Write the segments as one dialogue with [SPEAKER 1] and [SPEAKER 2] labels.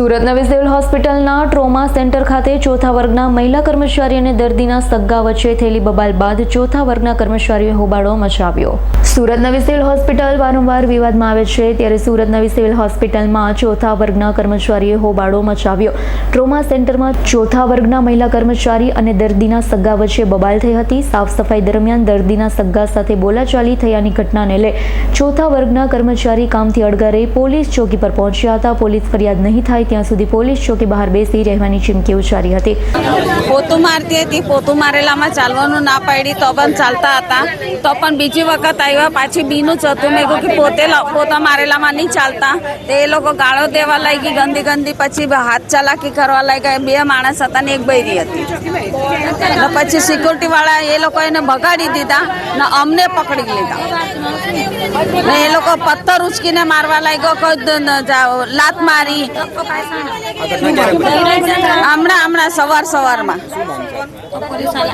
[SPEAKER 1] સુરત નવી સિવિલ હોસ્પિટલના trauma centre ખાતે ચોથા વર્ગના મહિલા કર્મચારી અને દર્દીના સગ્ગા વચ્ચે થયેલી બબાલ બાદ ચોથા વર્ગના કર્મચારીઓએ હોબાળો મચાવ્યો. સુરત નવી હોસ્પિટલ વારંવાર વિવાદમાં આવે છે. ત્યારે સુરત નવી સિવિલ હોસ્પિટલમાં ચોથા વર્ગના કર્મચારીએ હોબાળો મચાવ્યો. ટ્રોમા સેન્ટરમાં ચોથા વર્ગના મહિલા કર્મચારી અને દર્દીના સગ્ગા વચ્ચે બબાલ થઈ હતી. સાફ સફાઈ દરમિયાન દર્દીના સગ્ગા સાથે બોલાચાલી થયાની ઘટનાને લઈ ચોથા વર્ગના કર્મચારી કામથી અડગા રહી પોલીસ ચોકી પર પહોંચ્યા હતા. પોલીસ ફરિયાદ નહીં થાય ત્યાં સુધી પોલીસ ચોકી બહાર બેસી રહેવાની ચીમકી ઉચ્ચારી હતી.
[SPEAKER 2] પોતું મારતી હતી પોતું મારેલામાં ચાલવાનું ના પાડી, તો પણ ચાલતા હતા. તો પણ બીજી વખત આવ્યા, પાછી બીનું જ હતું. મેં કહ્યું કે પોતે પોતા મારેલામાં નહીં ચાલતા. તે એ લોકો ગાળો દેવા લાગી, ગંદી ગંદી, પછી હાથ ચાલાકી કરવા લાગ્યા. બે માણસ હતા ને એક બૈરી હતી. પછી સિક્યુરિટી વાળા એ લોકો એને ભગાડી દીધા ને અમને પકડી લીધા. એ લોકો પથ્થર ઉચકીને મારવા લાગ્યો, કોઈ જાઓ, લાત મારી. હમણાં હમણાં, સવાર સવારમાં.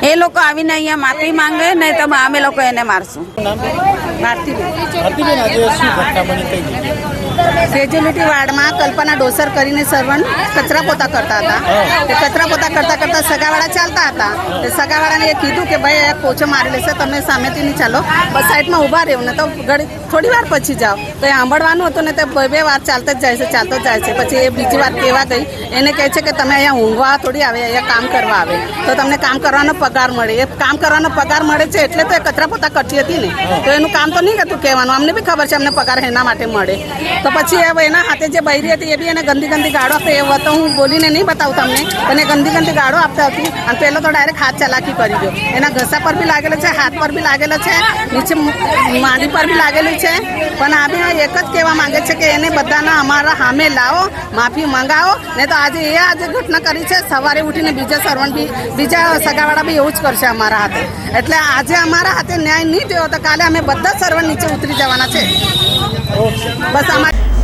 [SPEAKER 2] એ લોકો આવીને અહીંયા માફી માંગે, નહીં તો અમે લોકો એને મારશું.
[SPEAKER 3] ફેજિલિટી વાર્ડમાં કલ્પના ડોસર કરીને સર્વન કચરા પોતા કરતા હતા. તે કચરા પોતા કરતા કરતા સગાવાળા ચાલતા હતા. તે સગાવાળાને એ કીધું કે ભાઈ પોચો મારી લેશે તમે સામેથી નહીં ચાલો. બસ સાઈડમાં ઊભા રહેવું ને તો ઘડી થોડી વાર પછી જાઓ. તો એ સાંભળવાનું હતું ને તે બે બે વાર ચાલતા જ જાય છે ચાલતો જ જાય છે. પછી એ બીજી વાર કહેવા ગઈ? એને કહે છે કે તમે અહીંયા ઊંઘવા થોડી આવે અહીંયા કામ કરવા આવે. તો તમને કામ કરવાનો પગાર મળે. એ કામ કરવાનો પગાર મળે છે એટલે તો એ કચરા પોતા કરતી હતી ને. તો એનું કામ તો નહીં હતું કહેવાનું. અમને બી ખબર છે અમને પગાર એના માટે મળે. તો પછી એ એના હાથે જે બૈરી હતી એ બી એને ગંદી ગંદી ગાળો આપે, એ તો હું બોલીને નહીં બતાવું તમને. પણ એ ગંદી ગંદી ગાળો આપતા હતી. અને પેલો તો ડાયરેક્ટ હાથ ચલાકી કરી ગયો. એના ઘસા પર બી લાગેલો છે, હાથ પર બી લાગેલો છે, નીચે માડી પર બી લાગેલી છે. પણ આ બી એક જ કહેવા માંગે છે કે એને બધાના અમારા સામે લાવો, માફી મંગાવો. ને તો આજે એ આજે ઘટના કરી છે, સવારે ઉઠીને બીજા સર્વન્ટ બી, બીજા સગાવાળા બી એવું જ કરશે અમારા હાથે. એટલે આજે અમારા હાથે ન્યાય નહીં થયો તો કાલે અમે બધા સર્વન નીચે ઉતરી જવાના છે. બસ અમારે